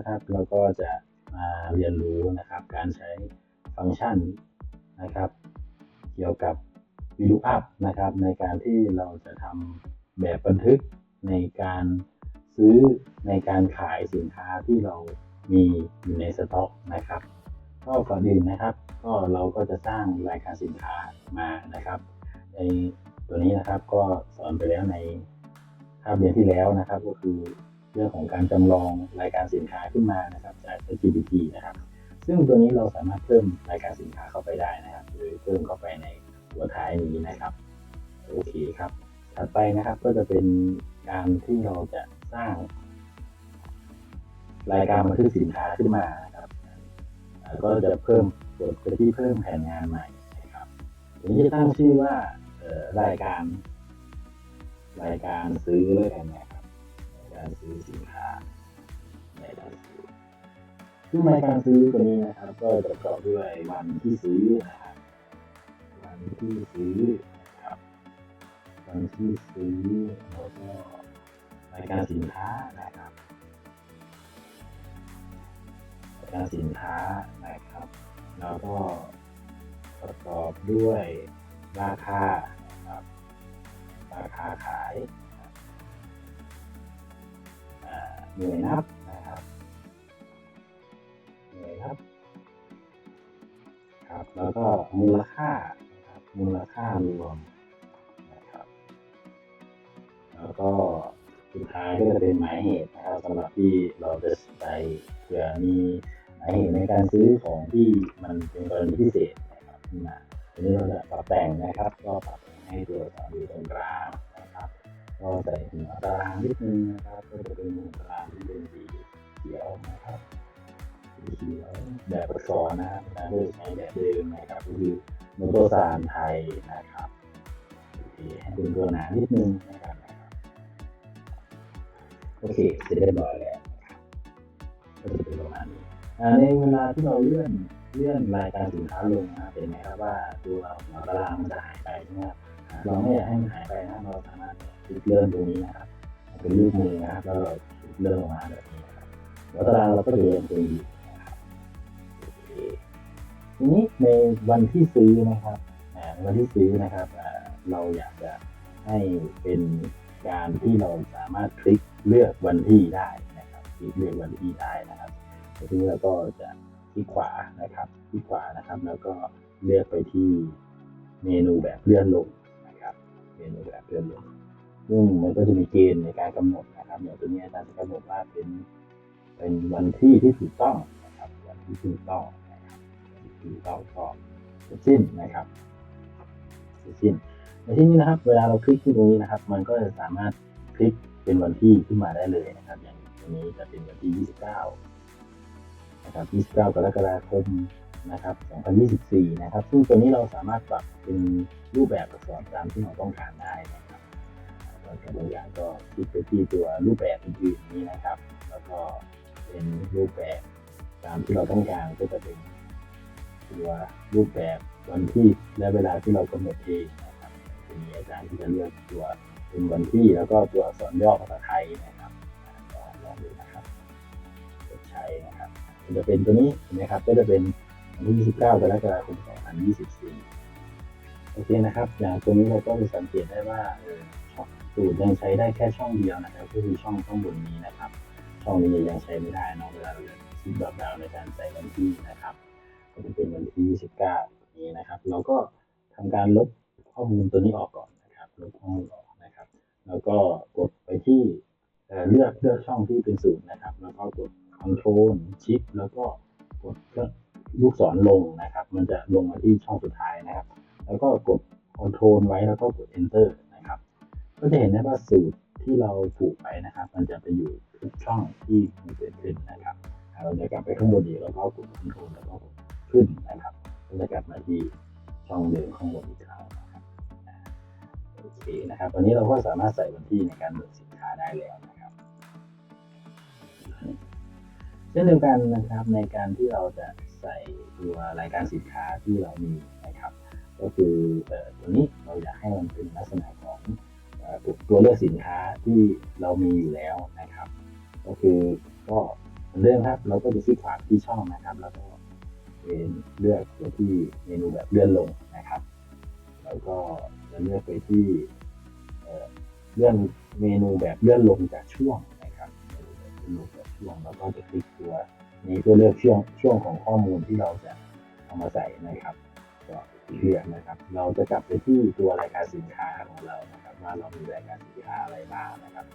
นะครับเราก็จะมาเรียนรู้นะครับการใช้ฟังก์ชันนะครับ เกี่ยวกับ View Up นะครับในการที่เราจะทำแบบบันทึกในการซื้อในการขายสินค้าที่เรามีอยู่ในสต็อกนะครับก็ก่อนอื่นนะครับ ก็เราก็จะสร้างรายการสินค้ามานะครับ ในตัวนี้นะครับก็สอนไปแล้วในคาบเรียนที่แล้วนะครับ ก็คือ เรื่องของการจำลองรายการสินค้าขึ้นมานะครับจาก GPT นะครับ ซึ่งตัวนี้เราสามารถเพิ่มรายการสินค้าเข้าไปได้นะครับ หรือเพิ่มเข้าไปในหัวท้ายนี้นะครับโอเคครับ ถัดไปนะครับก็จะเป็นการที่เราจะสร้าง รายการบันทึกสินค้าขึ้นมานะครับก็จะเพิ่มกดไปที่เพิ่มแผนงานใหม่นะครับทีนี้จะตั้งชื่อว่ารายการ รายการซื้อเลยกันนะครับราย การซื้อสินค้ารายการซื้อซึ่งรายการซื้อตัวนี้นะครับ ก็จะประกอบด้วยวันที่ซื้อนะครับวันที่ซื้อนะครับวันที่ซื้อแล้วก็รายการสินค้านะครับรายการสินค้านะครับ แล้วก็ประกอบด้วยราคานะครับราคาขาย หน่วยนับนะครับหน่วยนับครับแล้วก็มูลค่านะครับมูลค่ารวมนะครับแล้วก็สุดท้ายก็จะเป็นหมายเหตุนะครับสำหรับที่เราจะใส่เผื่อมีหมายเหตุในการซื้อของที่มันเป็นกรณีพิเศษนะครับขึ้นมาทีนี้เราจะปรับแต่งนะครับ ก็ปรับแต่งให้ตัวอักษรอยู่ตรงกลางนะครับก็ใส่หัวตารางนิดนึงนะครับ ก็จะเป็นหัวตารางที่เป็นสีเขียวนะครับสีเขียวแบบอักษรนะครับโดยใช้แบบเดิมนะครับก็คือโมโตสารไทยนะครับเคให้เป็นตัวหนานิดนึงนะครับโอเคเสร็จเรียบร้อยแล้วนะครับก็จะเป็นประมาณนี้ในเวลาที่เราเลื่อนเลื่อนรายการสินค้าลงนะเป็นไหมครับว่าตัวหัวตารางมันจะหายไปใช่ไหมครับเราไม่อยากให้มันหายไปนะเราสามารถคลิกเลื่อนตรงนี้นะครับ เป็นรูปมือนะครับแล้วเราเลื่อนลงมาแบบนี้นะครับหัวตารางเราก็จะยังคงอยู่นะครับทีนี้ในวันที่ซื้อนะครับในวันที่ซื้อนะครับเราอยากจะให้เป็นการที่เราสามารถคลิกเลือกวันที่ได้นะครับคลิกเลือกวันที่ได้นะครับทีนี้เราก็จะคลิกขวานะครับคลิกขวานะครับ แล้วก็เลือกไปที่เมนูแบบเลื่อนลงนะครับ เมนูแบบเลื่อนลง ซึ่งมันก็จะมีเกณฑ์ในการกำหนดนะครับอย่างตัวนี้อาจารย์จะกำหนดว่าเป็นเป็นวันที่ที่ถูกต้องนะครับวันที่ถูกต้องนะครับที่ถูกต้องก็เสร็จสิ้นนะครับเสร็จสิ้นในที่นี้นะครับ เวลาเราคลิกที่ตรงนี้นะครับ มันก็จะสามารถคลิกเป็นวันที่ขึ้นมาได้เลยนะครับ อย่างตัวนี้จะเป็นวันที่ 29 นะครับ 29 กรกฎาคมนะครับ 2024 นะครับ ซึ่งตัวนี้เราสามารถปรับเป็นรูปแบบอักษรตามที่เราต้องการได้ นะครับแล้วก็บางอย่างก็คลิกไปที่ตัวรูปแบบอื่นๆนี้นะครับ แล้วก็เป็นรูปแบบตามที่เราต้องการก็จะเป็นตัวรูปแบบวันที่และเวลาที่เรากำหนดเองนะครับจะมีอาจารย์ที่จะเลือกตัวเป็นวันที่แล้วก็ตัวอักษรย่อภาษาไทยนะครับอ่าก็ลองดูนะครับใช้นะครับจะเป็นตัวนี้เห็นะครับ ก็จะเป็นวันที่29กรกฎาคม 2024 โอเคนะครับ อย่างตัวนี้เราก็จะสังเกตได้ว่าเออ สูตรยังใช้ได้แค่ช่องเดียวนะครับก็คือช่องข้างบนนี้นะครับ ช่องนี้ยังใช้ไม่ได้นอะเวลาเราจะคลิกดรอปดาวในการใส่วันที่นะครับ ก็จะเป็นวันที่ 29 นี้นะครับ เราก็ทำการลบข้อมูลตัวนี้ออกก่อนนะครับ ลบข้อมูลออกนะครับ แล้วก็กดไปที่เเลือกเลือกช่องที่เป็นศูนย์นะครับ แล้วก็กด control Shift แล้วก็กดเครื่องลูกศรลงนะครับ มันจะลงมาที่ช่องสุดท้ายนะครับ แล้วก็กด control ไว้แล้วก็กด Enter ก็จะเห็นได้ว่าสูตรที่เราผูกไปนะครับ มันจะไปอยู่ทุกช่องที่มันเกิดขึ้นนะครับ เราจะกลับไปข้างบนอีกแล้วก็กด Ctrl แล้วก็ขึ้นนะครับก็จะกลับมาที่ช่องเดิมข้างบนอีกครั้งนะครับโอเคนะครับตอนนี้เราก็สามารถใส่วันที่ในการเบิกสินค้าได้แล้วนะครับเช่นเดียวกันนะครับในการที่เราจะใส่ตัวรายการสินค้าที่เรามีนะครับ ก็คือตัวนี้เราอยากให้มันเป็นลักษณะของ ตัวเลือกสินค้าที่เรามีอยู่แล้วนะครับ ก็คือก็อันอนเดิมครับเราก็จะคลิกขวาที่ช่องนะครับ แล้วก็เป็นเลือกไปที่เมนูแบบเลื่อนลงนะครับ แล้วก็จะเลือกไปที่เลื่อนเมนูแบบเลื่อนลงจากช่วงนะครับเมนูแบบเลื่อนลงจากช่วงแล้วก็จะคลิกตัวนี้เพื่อเลือกช่วงช่วงของข้อมูลที่เราจะเอามาใส่นะครับก็เลือกนะครับ เราจะกลับไปที่ตัวรายการสินค้าของเรานะครับ ว่าเรามีรายการสินค้าอะไรบ้างนะครับ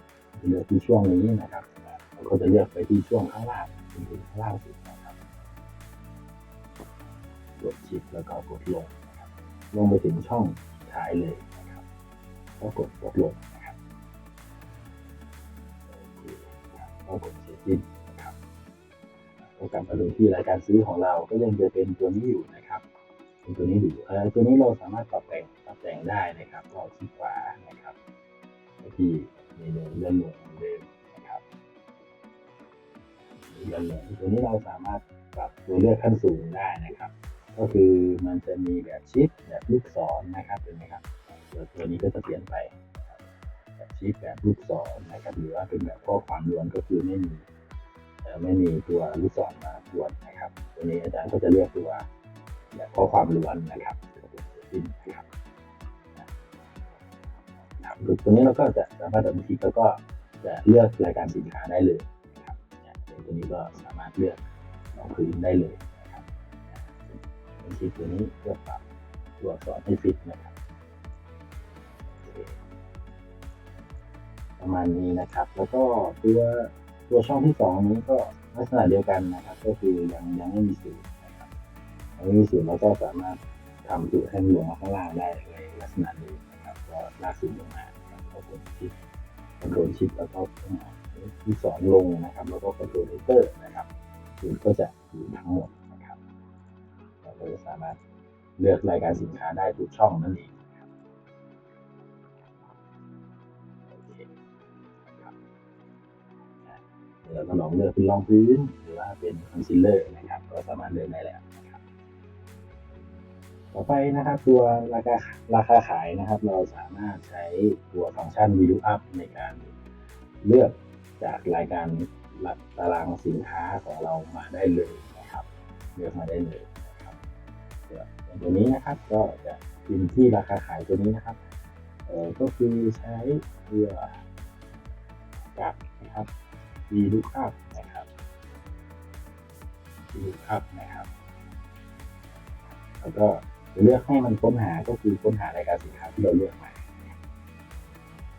เลือกที่ช่วงนี้นะครับเราก็จะเลือกไปที่ช่วงข้างล่างจนถึงข้างล่างสุดนะครับกดชิปแล้วก็กดลงนะครับลงไปถึงช่องท้ายเลยนะครับก็กดกดลงนะครับก็กดเสร็จสิ้นนะครับก็กลับมาดูที่รายการซื้อของเราก็ยังจะเป็นตัวนี้อยู่นะครับเป็นตัวนี้อยู่ตัวนี้เราสามารถปรับแต่ง แต่งได้นะครับ ก็คลิกขวานะครับที่เมนูเลื่อนลงเหมือนเดิมนะครับเลื่อนลงตัวนี้เราสามารถปรับตัวเลือกขั้นสูงได้นะครับ ก็คือมันจะมีแบบชิปแบบลูกศรนะครับเห็นไหมครับตัวตัวนี้ก็จะเปลี่ยนไปแบบชิปแบบลูกศรนะครับหรือว่าเป็นแบบข้อความล้วนก็คือไม่มีไม่มีตัวลูกศรมาล้วนนะครับ ตัวนี้อาจารย์ก็จะเลือกตัวแบบข้อความล้วนนะครับสิ้นนะครับ นะครับตัวนี้เราก็จะสามารถดับเบิลคลิกแล้วก็จะเลือกรายการสินค้าได้เลยนะครับเนี่ยตัวนี้ก็สามารถเลือกลองพื้นได้เลยนะครับเป็นคลิปตัวนี้เพื่อปรับตัวอักษรให้ฟิตนะครับประมาณนี้นะครับ แล้วก็ตัวตัวช่องที่สองนี้ก็ลักษณะเดียวกันนะครับ ก็คือยังยังไม่มีสูตรนะครับยังไม่มีสูตรเราก็สามารถทำสูตรให้มันลงมาข้างล่างได้ในลักษณะนี้นะครับ ก็ลากสูตรลงมานะครับก็กดชิปกดโดนชิปแล้วก็ที่สองลงนะครับ แล้วก็กดโดนเตอร์นะครับสูตรก็จะอยู่ทั้งหมดนะครับเราก็จะสามารถเลือกรายการสินค้าได้ทุกช่องนั่นเองเคครับนะเดี๋ยวเราก็ลองเลือกเป็นรองพื้นหรือว่าเป็นคอนซีลเลอร์นะครับ ก็สามารถเลือกได้แล้ว ต่อไปนะครับตัวราคาราคาขายนะครับ เราสามารถใช้ตัวฟังก์ชัน VLOOKUP ในการเลือกจากรายการตารางสินค้าของเรามาได้เลยนะครับ เลือกมาได้เลยนะครับตัวนี้นะครับก็จะพิมพ์ที่ราคาขายตัวนี้นะครับเออก็คือใช้เพื่อกับนะครับ VLOOKUP นะครับ VLOOKUP นะครับ แล้วก็ เลือกให้มันค้นหาก็คือค้นหารายการสินค้าที่เราเลือกมา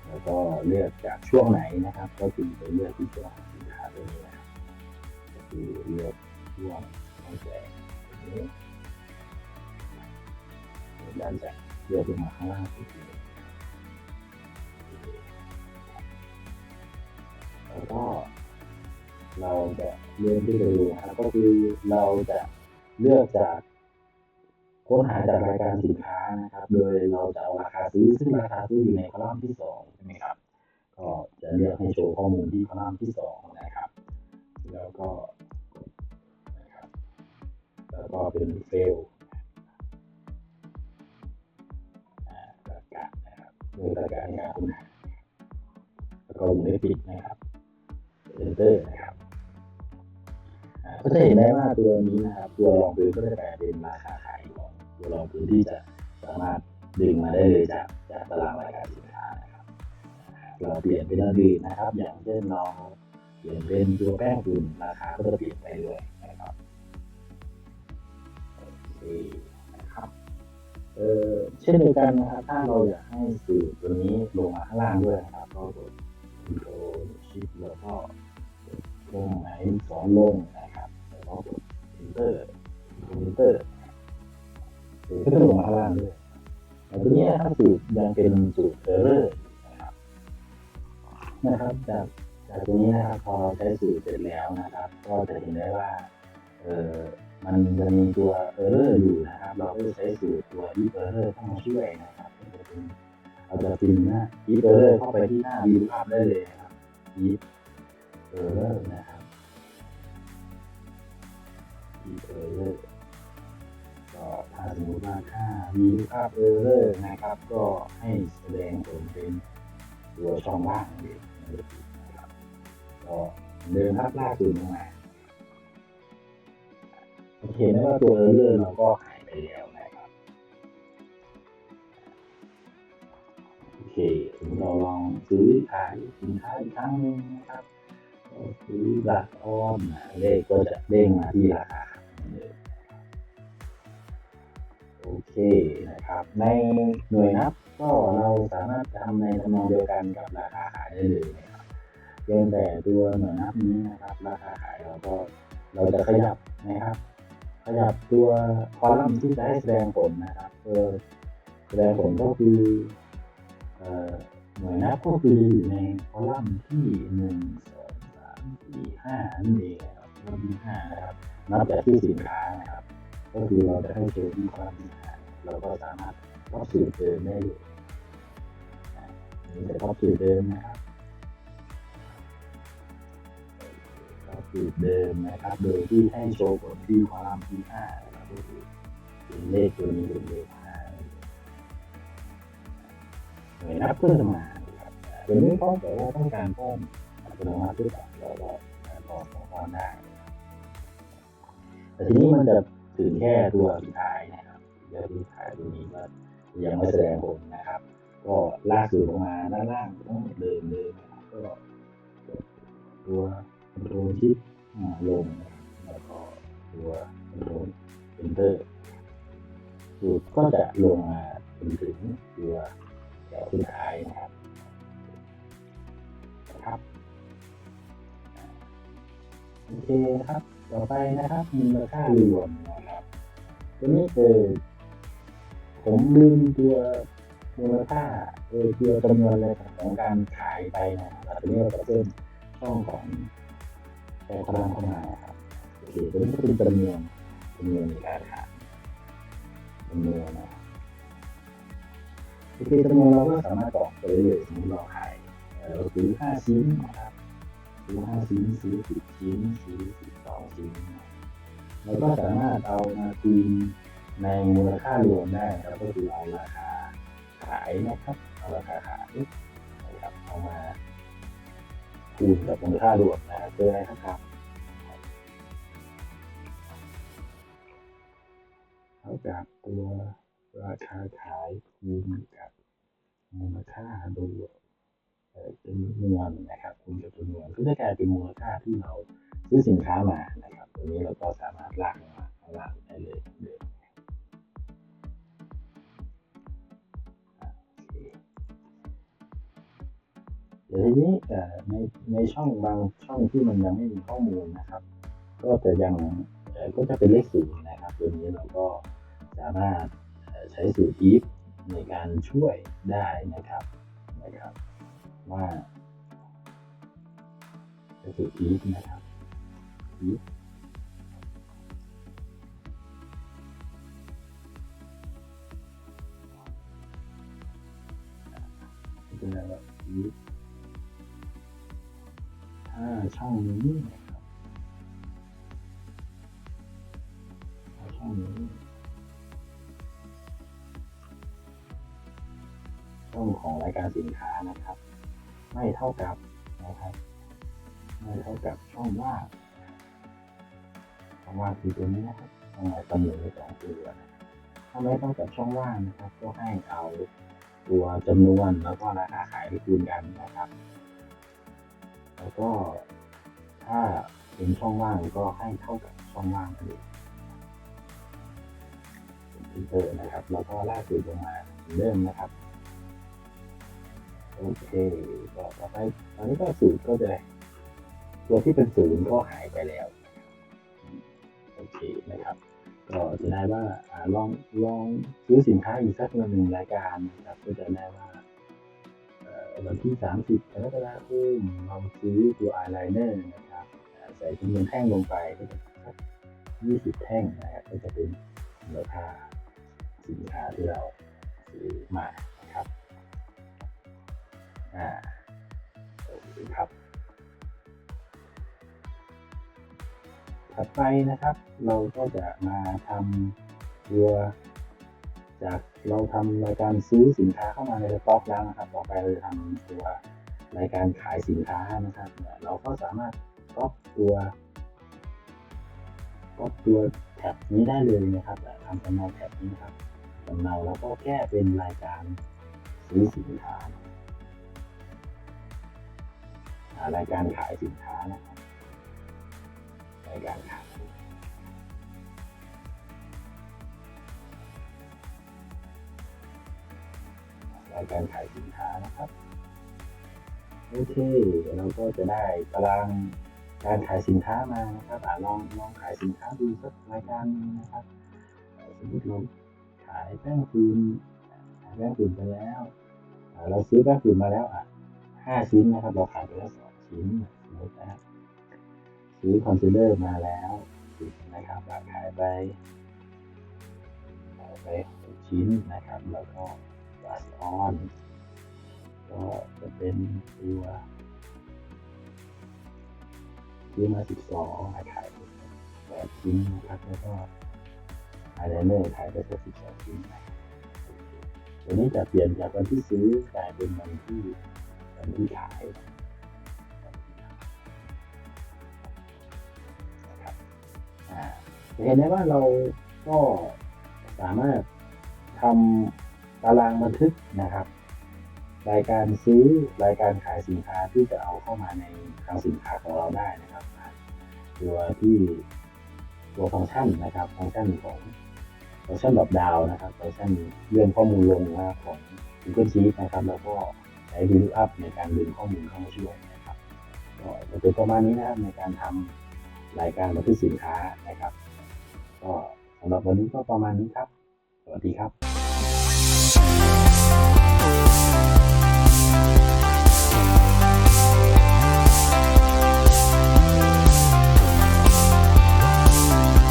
แล้วก็เลือกจากช่วงไหนนะครับ ก็คือไปเลือกที่ช่วงสินค้าตัวนี้นะครับก็คือเลือกช่วงตั้งแต่ตรงนี้ด้านจากเลือกลงมาข้างล่างสุดแล้วก็เราจะเลือกที่จะดูนะครับก็คือเราจะเลือกจาก ค้นหาจากรายการสินค้านะครับ โดยเราจะเอาราคาซื้อ ซึ่งราคาซื้ออยู่ในคอลัมน์ที่สองใช่ไหมครับ ก็จะเลือกให้โชว์ข้อมูลที่คอลัมน์ที่สองนะครับ แล้วก็นะครับแล้วก็เป็นเฟลประกาศนะครับโดยประกาศในการค้นหาแล้วก็วงเล็บปิดนะครับเอนเตอร์นะครับก็จะเห็นได้ว่าตัวนี้นะครับ ตัวรองพื้นก็จะแปลเป็นราคา ตัวรองพื้นที่จะสามารถดึงมาได้เลยจากจากตารางรายการสินค้านะครับ เราเปลี่ยนเป็นอื่นนะครับ อย่างเช่นเราเปลี่ยนเป็นตัวแป้งฝุ่นราคาก็จะเปลี่ยนไปด้วยนะครับโอเคนะครับเออเช่นเดียวกันนะครับ ถ้าเราอยากให้สื่อตัวนี้ลงมาข้างล่างด้วยนะครับ ก็กด Ctrl Shift แล้วก็ลงไหนสองลงนะครับแล้วก็กด Enter Enter สื่อ ก็จะลงมาข้างล่างด้วยแต่ตัวนี้นะครับสูตรยังเป็นสูตร error นะครับนะครับ จากจากตรงนี้นะครับ พอเราใช้สูตรเสร็จแล้วนะครับ ก็จะเห็นได้ว่าเออมันจะมีตัว error อยู่นะครับ เราก็จะใช้สูตรตัว if error เข้ามาช่วยนะครับก็จะเป็นเราจะพิมพ์หน้า if error เข้าไปที่หน้า VLOOKUP ได้เลยนะครับ if error นะครับ if error ก็ ถ้าสมมติว่าถ้า VLOOKUP error นะครับ ก็ให้แสดงผลเป็นตัวช่องว่างเองนะครับก็เดินภาพล่าสุดลงมาเห็นว่าตัวเลื่อนเราก็หายไปแล้วนะครับโอเคถึงเราลองซื้อขายสินค้าอีกครั้งหนึ่งนะครับซื้อหลักออมนะเลขก็จะเด้งมาที่ราคา นะครับ ในหน่วยนับก็เราสามารถทำในทำนองเดียวกันกับราคาขายได้เลยนะครับเพียงแต่ตัวหน่วยนับนี้นะครับ ราคาขายเราก็เราจะขยับนะครับ ขยับตัวคอลัมน์ที่จะให้แสดงผลนะครับเพื่อแสดงผลก็คือเอ่อหน่วยนับก็คืออยู่ในคอลัมน์ที่หนึ่งสองสามสี่ห้านั่นเองครับคอลัมน์ที่ห้านะครับนับจากที่สินค้านะครับ ก็คือเราจะให้โชว์ที่คอลัมน์ที่ห้า เราก็สามารถก็สูตรเดิมได้เลยอ่นี่จะก็สูตรเดิมนะครับก็สูตรเดิมนะครับ โดยที่ให้โชว์ผลที่คอลัมน์ที่ห้านะครับก็คือเป็นเลขตัวนี้เป็นเลขห้าหน่วยนับเพิ่มมานะครับตัวนี้ก็แต่ว่าต้องการเพิ่มอัตโนมัติด้วยกันเราเราเราเราเราได้แต่ทีนี้มันจะถึงแค่ตัวสุดท้ายนะ ครับตัวสุดท้ายตัวนี้ก็ยังไม่แสดงผลนะครับ ก็ลากสูตรลงมาด้านล่างทั้งหมดเลยเลยนะครับก็ตัวคอนโรลชิปลงแล้วก็ตัวคอนโรลเอนเตอร์สูตรก็จะลงมาจนถึงตัวแถวสุดท้ายนะครับครับโอเคครับ ต่อไปนะครับมูลค่ารวมนะครับตัวนี้คือ ผมลืมตัวมูลค่าเออตัวจำนวนเลยของการขายไปนะครับตัวนี้เราเพิ่มช่องของแต่พลังเข้ามาครับโอเคตัวนี้ก็เป็นจำนวนจำนวนในการขายจำนวนนะโอเคจำนวนเราก็สามารถกรอกไปเลยสมมติเราขายเอ่อเราซื้อห้าชิ้นนะครับซื้อห้าชิ้นซื้อสิบชิ้นซื้อสิบสองชิ้นเราก็สามารถเอามาคูณ ในมูลค่ารวมได้ครับก็คือเอาราคาขายนะครับเอาราคาขายนะครับเอามาคูณกับมูลค่ารวมนะครับเพื่อให้ครับเท่ากับตัวราคาขายคูณกับมูลค่ารวมเอ่อจำนวนนะครับคูณกับจำนวนก็จะกลายเป็นมูลค่าที่เราซื้อสินค้ามานะครับตรงนี้เราก็สามารถลากมาลางได้เลย เดี๋ยวทีนี้ในในช่องบางช่องที่มันยังไม่มีข้อมูลนะครับ ก็จะยังก็จะเป็นเลขศูนย์นะครับ ตัวนี้เราก็สามารถใช้สูตร if ในการช่วยได้นะครับนะครับ ว่าจะคือ if นะครับ if เป็นอะไรแบบ if ถ้าช่องนี้นะครับช่องนี้ช่องของรายการสินค้านะครับ ไม่เท่ากับนะครับ ไม่เท่ากับช่องว่าช่องว่างคือตัวนี้นะครับช่องไหนตำแหน่งสองตัวถ้าไม่เท่ากับช่องว่างนะครับ ก็ให้เอาตัวจำนวนแล้วก็ราคาขายไปคูณกันนะครับ แล้วก็ถ้าเป็นช่องว่างก็ให้เท่ากับช่องว่างเองเป็นเตอร์นะครับ แล้วก็ลากสูตรลงมาเริ่มนะครับ โอเคก็ต่อไปตอนนี้ก็ศูนย์ก็จะตัวที่เป็นศูนย์ก็หายไปแล้ว โอเคนะครับ ก็จะได้ว่าอลองลองซื้อสินค้าอีกสักหนึ่งรายการนะครับก็จะได้ว่า วันที่ 30กรกฎาคมเราซื้อตัวอายไลเนอร์นะครับ ใส่จำนวนแท่งลงไปก็จะสัก20 แท่งนะครับก็จะเป็นมูลค่าสินค้าที่เราซื้อมานะครับอ่าโอเคครับถัดไปนะครับ เราก็จะมาทำตัว จากเราทำรายการซื้อสินค้าเข้ามาในสต็อกแล้วนะครับ ต่อไปเราจะทำตัวรายการขายสินค้านะครับเราก็สามารถก๊อปตัวก๊อปตัวแท็บนี้ได้เลยนะครับทำสำเนาแท็บนี้นะครับสำเนาแล้วก็แก้เป็นรายการซื้อสินค้าอ่ารายการขายสินค้านะครับรายการขาย รายการขายสินค้านะครับโอเคเราก็จะได้ตารางการขายสินค้ามานะครับอลองลองขายสินค้าดูสักรายการนึงนะครับ สมมติเราขายแป้งฟืนขายแป้งฟืนไปแล้ว เราซื้อแป้งฟืนมาแล้วอะห้าชิ้นนะครับ เราขายไปแล้วสองชิ้นสมมตินะครับซื้อคอนซีลเลอร์มาแล้วนะครับอะขายไปขายไปหกชิ้นนะครับ แล้วก็ บลัชออน ก็จะเป็นตัวซื้อมา 12ขายแปดชิ้นนะครับแล้วก็อายไลเนอร์ขายไปแค่12ชิ้นนะครับตัวนี้จะเปลี่ยนจากวันที่ซื้อกลายเป็นวันที่วันที่ขายนะครับเห็นได้ว่าเราก็สามารถทำ ตารางบันทึกนะครับ รายการซื้อรายการขายสินค้าที่จะเอาเข้ามาในคลังสินค้าของเราได้นะครับ ตัวที่ตัวฟังก์ชันนะครับฟังก์ชันของฟังก์ชันแบบดาวนะครับฟังก์ชันเลื่อนข้อมูลลงนะครับของ Google Sheet นะครับ แล้วก็ใช้ VLOOKUP ในการดึงข้อมูลเข้ามาช่วยนะครับก็จะเป็นประมาณนี้นะครับในการทำรายการบันทึกสินค้านะครับ ก็สำหรับวันนี้ก็ประมาณนี้ครับ สวัสดีครับ